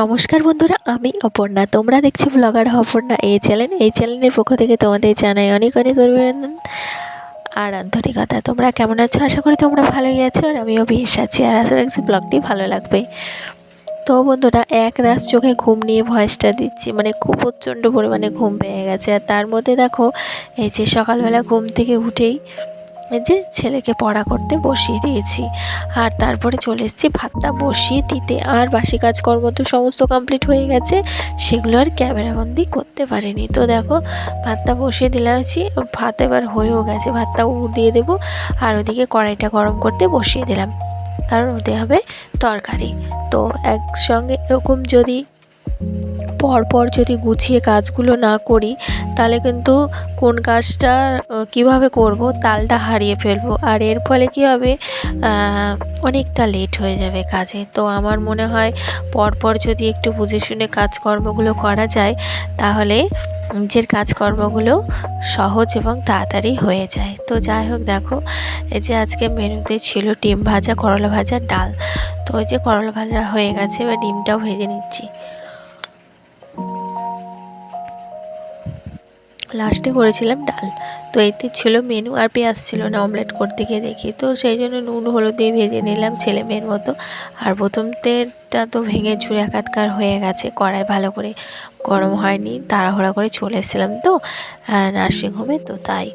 নমস্কার বন্ধুরা, আমি অপর্ণা। তোমরা দেখছ ব্লগার অপর্ণা এই চ্যানেল এই চ্যানেলের পক্ষ থেকে তোমাদের জানাই অনেক অনেক অভিনন্দন আর আন্তরিকতা। তোমরা কেমন আছো? আশা করি তোমরা ভালোই আছো আর আমিও বেশ আছি আর আশা রাখছি ব্লগটি ভালো লাগবে। তো বন্ধুরা, এক রাত চোখে ঘুম নিয়ে ভয়েসটা দিচ্ছি। মানে খুব প্রচণ্ড পরিমাণে ঘুম পেয়ে গেছে। আর তার মধ্যে দেখো, এই যে সকালবেলা ঘুম থেকে উঠেই যে ছেলেকে পড়া করতে বসিয়ে দিয়েছি। আর তারপরে চলে এসেছি, ভাতটা বসিয়ে দিতে। আর বাসি কাজকর্ম তো সমস্ত কমপ্লিট হয়ে গেছে, সেগুলো আর ক্যামেরাবন্দি করতে পারিনি। তো দেখো, ভাতটা বসিয়ে দিলাম আছি, ভাত এবার হয়েও গেছে, ভাতটা উড় দিয়ে দেবো, আর ওদিকে কড়াইটা গরম করতে বসিয়ে দিলাম। কারণ ওতে হবে তরকারি। তো একসঙ্গে এরকম যদি পরপর যদি গুছিয়ে কাজগুলো না করি, তাহলে কিন্তু কোন কাজটা কীভাবে করব তালটা হারিয়ে ফেলব। আর এর ফলে কী হবে? অনেকটা লেট হয়ে যাবে কাজে। তো আমার মনে হয় পরপর যদি একটু বুঝে শুনে কাজকর্মগুলো করা যায়, তাহলে নিজের কাজকর্মগুলো সহজ এবং তাড়াতাড়ি হয়ে যায়। তো যাই হোক, দেখো, এই যে আজকে মেনুতে ছিল ডিম ভাজা, করলা ভাজা, ডাল। তো ওই যে করলা ভাজা হয়ে গেছে, এবার ডিমটাও ভেজে নিচ্ছি। লাস্টে করেছিলাম ডাল। তো এতে ছিল মেনু আর পেঁয়াজ ছিল না অমলেট করতে গিয়ে দেখি। তো সেই জন্য নুন, হলুদ দিয়ে ভেজে নিলাম ছেলে মেয়ের মতো। আর প্রথম তেলটা তো ভেঙে ঝুড়ে একাৎকার হয়ে গেছে কড়াই ভালো করে গরম হয়নি, তাড়াহুড়া করে চলে এসেছিলাম তো নার্সিংহোমে, তো তাই।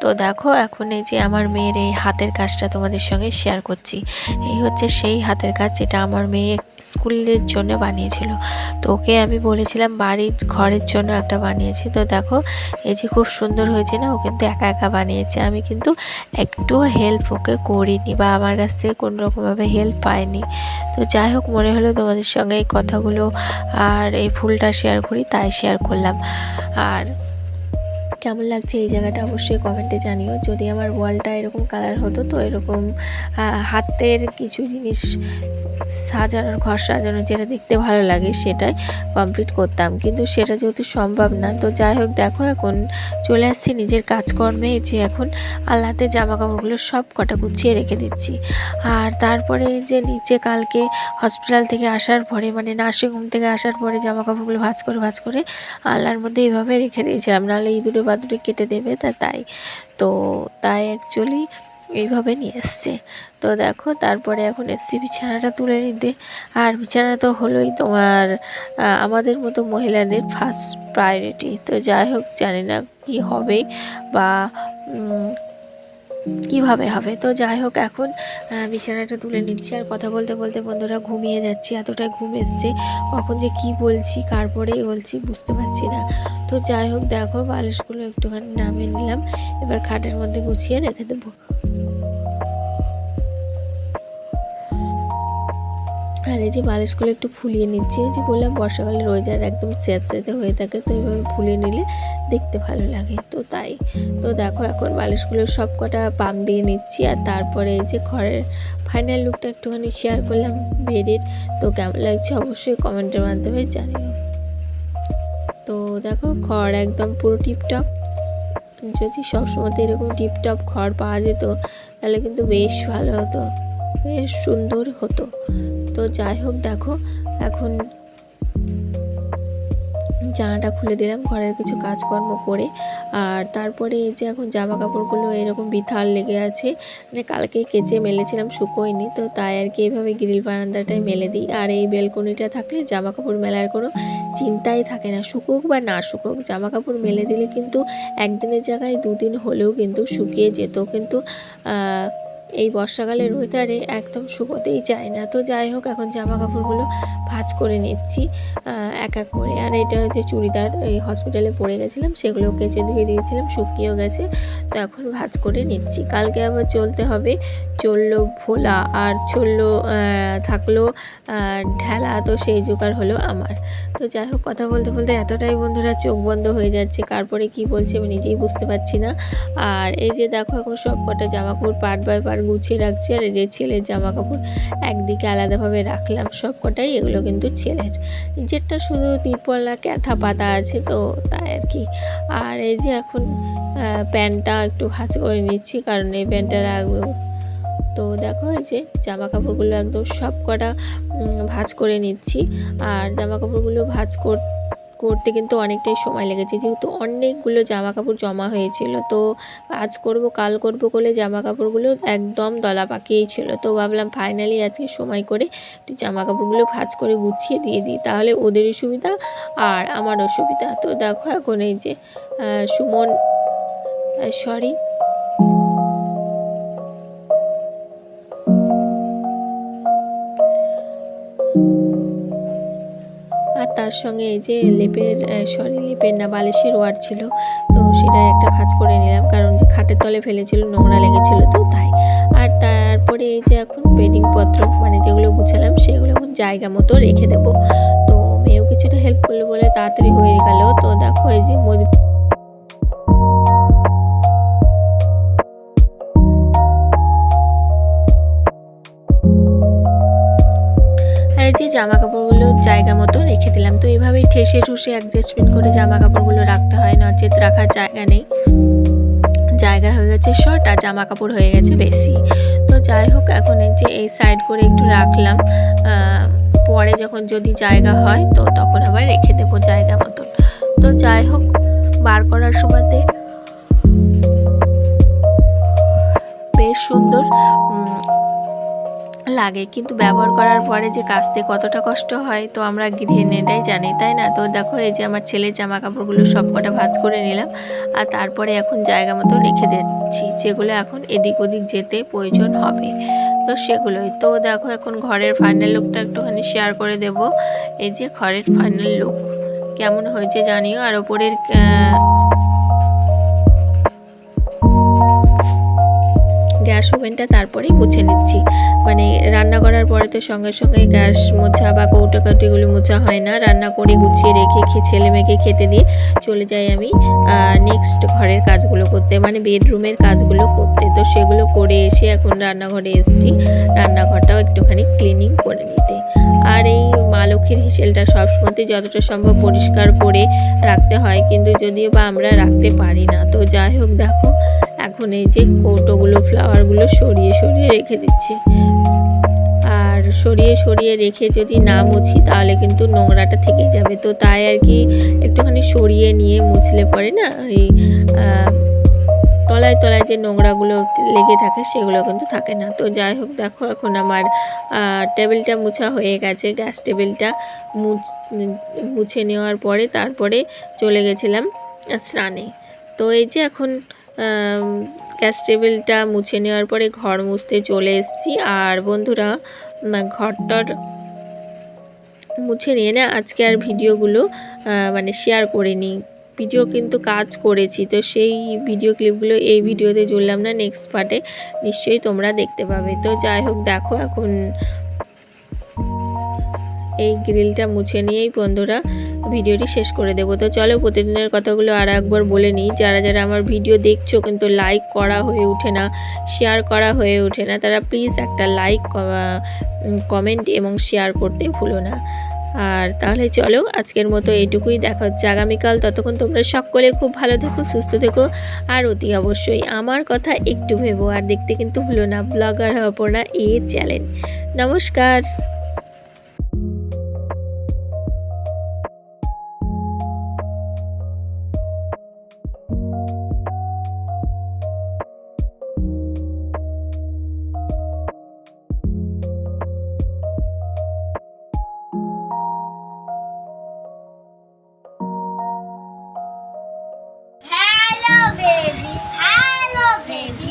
তো দেখো, এখন এই যে আমার মেয়ের এই হাতের কাজটা তোমাদের সঙ্গে শেয়ার করছি। এই হচ্ছে সেই হাতের কাজ যেটা আমার মেয়ে স্কুলের জন্য বানিয়েছিল। তো ওকে আমি বলেছিলাম বাড়ির ঘরের জন্য একটা বানিয়েছি। তো দেখো, এই যে খুব সুন্দর হয়েছে না, ও কিন্তু একা একা বানিয়েছে। আমি কিন্তু একটুও হেল্প ওকে করিনি বা আমার কাছ থেকে কোনো রকমভাবে হেল্প পাইনি। তো যাই হোক, মনে হলো তোমাদের সঙ্গে এই কথাগুলো আর এই ফুলটা শেয়ার করি, তাই শেয়ার করলাম। আর কেমন লাগছে এই জায়গাটা অবশ্যই কমেন্টে জানিও। যদি আমার ওয়ালটা এরকম কালার হতো তো এরকম হাতের কিছু জিনিস সাজানোর, ঘর সাজানো যেটা দেখতে ভালো লাগে সেটাই কমপ্লিট করতাম। কিন্তু সেটা যেহেতু সম্ভব না, তো যাই হোক দেখো এখন চলে আসছি নিজের কাজকর্মে যে এখন আল্লাতে জামা কাপড়গুলো সব কটা গুছিয়ে রেখে দিচ্ছি। আর তারপরে যে নিচে কালকে হসপিটাল থেকে আসার পরে মানে নার্সিংহোম থেকে আসার পরে জামা কাপড়গুলো ভাজ করে ভাজ করে আল্লাহর মধ্যে এইভাবে রেখে দিয়েছিলাম। নাহলে ইঁদুরে বাদুরে কেটে দেবে তা তাই। তো তাই অ্যাকচুয়ালি এইভাবে নিয়ে এসছে। তো দেখো, তারপরে এখন এসছি বিছানাটা তুলে নিতে। আর বিছানা তো হলোই তোমার আমাদের মতো মহিলাদের ফার্স্ট প্রায়োরিটি তো যাই হোক, জানি না কী হবে বা কীভাবে হবে? তো যাই হোক, এখন বিছানাটা তুলে নিচ্ছি আর কথা বলতে বলতে বন্ধুরা ঘুমিয়ে যাচ্ছি। এতটা ঘুম এসছে, কখন যে কি বলছি কারপরে বলছি বুঝতে পারছি না। তো যাই হোক, দেখো, বালিশগুলো একটুখানি নামিয়ে নিলাম। এবার খাটের মধ্যে গুছিয়ে রেখে দেবো। আর যে বালিশগুলো একটু ফুলিয়ে নিচ্ছি ওই যে বললাম বর্ষাকালে রোজার একদম স্যাঁতস্যাঁতে হয়ে থাকে, তো এইভাবে ফুলিয়ে নিলে দেখতে ভালো লাগে। তো তাই, তো দেখো এখন বালিশগুলো সব কটা পাম দিয়ে নিচ্ছি আর তারপরে এই যে ঘরের ফাইনাল লুকটা একটুখানি শেয়ার করলাম বেডের তো কেমন লাগছে অবশ্যই কমেন্টের মাধ্যমে জানিও। তো দেখো ঘর একদম পুরো টিপটপ যদি সবসময় এরকম টিপটপ ঘর পাওয়া যেত, তাহলে কিন্তু বেশ ভালো হতো, বেশ সুন্দর হতো। তো যাই হোক, দেখো, এখন জানাটা খুলে দিলাম, ঘরের কিছু কাজকর্ম করে। আর তারপরে এই যে এখন জামা কাপড়গুলো এরকম বিথাল লেগে আছে মানে কালকে কেচে মেলেছিলাম শুকোয়নি, তো তাই আর কি এইভাবে গ্রিল বারান্দাটায় মেলে দিই। আর এই বেলকনিটা থাকলে জামা কাপড় মেলার কোনো চিন্তাই থাকে না, শুকোক বা না শুকোক জামা কাপড় মেলে দিলে কিন্তু একদিনের জায়গায় দুদিন হলেও কিন্তু শুকিয়ে যেত। কিন্তু এই বর্ষাকালের ওয়েদারে একদম শুকোতেই চায় না। তো যাই হোক, এখন জামা কাপড়গুলো ভাজ করে নিচ্ছি এক এক করে। আর এটা হচ্ছে চুড়িদার এই হসপিটালে পরে গেছিলাম সেগুলো কেচে ধুয়ে দিয়েছিলাম, শুকিয়েও গেছে। তো এখন ভাজ করে নিচ্ছি। কালকে আবার চলতে হবে, চলল ভোলা আর চলল থাকল ঢেলা। তো সেই জোগাড় হলো আমার। তো যাই হোক, কথা বলতে বলতে এতটাই বন্ধুরা চোখ বন্ধ হয়ে যাচ্ছে কারপরে কি বলছে আমি নিজেই বুঝতে পারছি না। আর এই যে দেখো এখন সব কটা জামা কাপড় পার্ট বাই পার্ট গুছিয়ে রাখছি আর এই যে ছেলের জামা কাপড় একদিকে আলাদাভাবে রাখলাম সব কটাই এগুলো কিন্তু ছেলের। নিজেরটা শুধু তিরপলা, ক্যাথা পাতা আছে তো তাই আর কি। আর এই যে এখন প্যান্টটা একটু ভাঁজ করে নিচ্ছি কারণ এই প্যান্টটা রাখব। তো দেখো যে জামা কাপড়গুলো একদম সব কটা ভাঁজ করে নিচ্ছি। আর জামা কাপড়গুলো ভাঁজ কর করতে কিন্তু অনেকটাই সময় লেগেছে। যেহেতু অনেকগুলো জামা কাপড় জমা হয়েছিল, তো আজ করব, কাল করব বলে জামা কাপড়গুলো একদম দলা পাকিয়েই ছিল। তো ভাবলাম ফাইনালি আজকে সময় করে একটু জামা কাপড়গুলো ভাজ করে গুছিয়ে দিয়ে দিই, তাহলে ওদেরও সুবিধা আর আমারও সুবিধা তো দেখো এখন এই যে সুমন সরি তার সঙ্গে এই যে লেপের সরি লেপের না, বালিশের ওয়ার ছিল, তো সেটা একটা ভাঁজ করে নিলাম, কারণ যে খাটের তলে ফেলেছিল, নোংরা লেগেছিল, তো তাই। আর তারপরে এই যে এখন বেডিং পত্র মানে যেগুলো গুছালাম, সেগুলো এখন জায়গা মতো রেখে দেব। তো মেয়েও কিছুটা হেল্প করল বলে তাড়াতাড়ি হয়ে গেল, তো দেখো এই যে জামা কাপড়গুলো জায়গা মতো রেখে দিলাম। তো এভাবেই ঠেসে ঠুসে অ্যাডজাস্টমেন্ট করে জামা কাপড়গুলো রাখতে হয়, নচেত রাখার জায়গা নেই। জায়গা হয়ে গেছে শর্ট আর জামা কাপড় হয়ে গেছে বেশি। তো যাই হোক, এখন এই যে এই সাইড করে একটু রাখলাম। পরে যখন যদি জায়গা হয়, তো তখন আবার রেখে দেবো জায়গা মতন। তো যাই হোক, বার করার সময়তে লাগে, কিন্তু ব্যবহার করার পরে যে কাচতে কতটা কষ্ট হয়, তো আমরা গৃহিণীরাই জানি, তাই না? তো দেখো, এই যে আমার ছেলের জামা কাপড়গুলো সব কটা ভাঁজ করে নিলাম, আর তারপরে এখন জায়গা মতো রেখে দিচ্ছি, যেগুলো এখন এদিক ওদিক যেতে প্রয়োজন হবে। তো সেগুলোই। তো দেখো, এখন ঘরের ফাইনাল লুকটা একটুখানি শেয়ার করে দেব। এই যে ঘরের ফাইনাল লুক কেমন হয়েছে জানিও? আর ওপরের গ্যাস ওভেনটা তারপরেই মুছে নিচ্ছি। মানে রান্না করার পরে তো সঙ্গে সঙ্গে গ্যাস মোছা বা কৌটাকাটিগুলো মোছা হয় না। রান্না করে গুছিয়ে রেখে ছেলে মেয়েকে খেতে দিয়ে চলে যাই আমি নেক্সট ঘরের কাজগুলো করতে। মানে বেডরুমের কাজগুলো করতে। তো সেগুলো করে এসে এখন রান্নাঘরে এসেছি। রান্নাঘরটাও একটুখানি ক্লিনিং করে নিতে। আর এই মা লক্ষ্মীর হিসেলটা সবসময়তে যতটা সম্ভব পরিষ্কার করে রাখতে হয় কিন্তু যদিও বা আমরা রাখতে পারি না। তো যাই হোক দেখো এখন এই যে কৌটোগুলো ফ্লাওয়ারগুলো সরিয়ে সরিয়ে রেখে দিচ্ছে। আর সরিয়ে সরিয়ে রেখে যদি না মুছি তাহলে কিন্তু নোংরাটা থেকেই যাবে। তো তাই আর কি একটুখানি সরিয়ে নিয়ে মুছলে পরে না আহ, তলায় তলায় যে নোংরাগুলো লেগে থাকে সেগুলো কিন্তু থাকে না। তো যাই হোক, দেখো এখন আমার টেবিলটা মুছা হয়ে গেছে। গ্যাস টেবিলটা মুছ- নেওয়ার পরে তারপরে চলে গেছিলাম স্নানে। তো এই যে এখন গ্যাস টেবিলটা মুছে নেওয়ার পরে ঘর মুছতে চলে এসেছি। আর বন্ধুরা ঘরটার মুছে নিয়ে না, আজকে আর ভিডিওগুলো মানে শেয়ার করিনি। ভিডিও কিন্তু কাজ করেছি। তো সেই ভিডিও ক্লিপগুলো এই ভিডিওতে জুড়লাম না নেক্সট পার্টে নিশ্চয়ই তোমরা দেখতে পাবে। তো যাই হোক দেখো এখন এই গ্রিলটা মুছে নিয়েই বন্ধুরা ভিডিওটি শেষ করে দেবো। তো চলো প্রতিদিনের কথাগুলো আর একবার বলে নিই। যারা যারা আমার ভিডিও দেখছ কিন্তু লাইক করা হয়ে ওঠে না শেয়ার করা হয়ে ওঠে না তারা প্লিজ একটা লাইক কমেন্ট এবং শেয়ার করতে ভুলো না। আর তাহলে চলো, আজকের মতো এটুকুই দেখা হচ্ছে আগামীকাল। ততক্ষণ তোমরা সকলে খুব ভালো থেকো, সুস্থ থেকো। আর অতি অবশ্যই আমার কথা একটু ভেবো, আর দেখতে কিন্তু ভুলো না। ব্লগার হওয়া না এ চ্যালেঞ্জ নমস্কার। Hello, baby. Hello, baby.